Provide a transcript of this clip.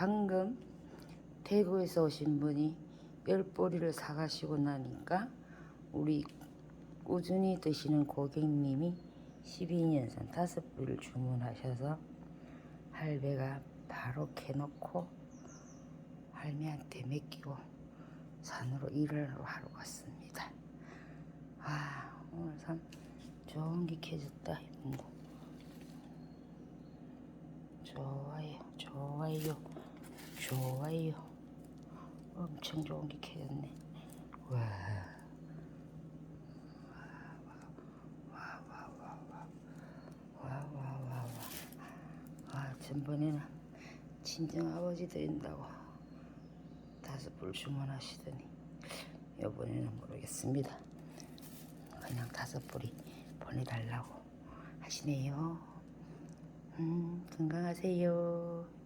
방금 대구에서 오신 분이 열 보리를 사가시고 나니까 우리 꾸준히 드시는 고객님이 12년산 다섯 보리를 주문하셔서 할배가 바로 캐놓고 할매한테 맡기고 산으로 일을 하러 갔습니다. 아 오늘 참 좋은 게 캐졌다 거. 좋아요, 좋아요, 좋아요. 엄청 좋은 게 캐졌네. 와. 와와와와 아 전번에는 친정 아버지 드린다고 다섯 불 주문하시더니 이번에는 모르겠습니다 그냥 다섯 불이 보내달라고 하시네요 음 건강하세요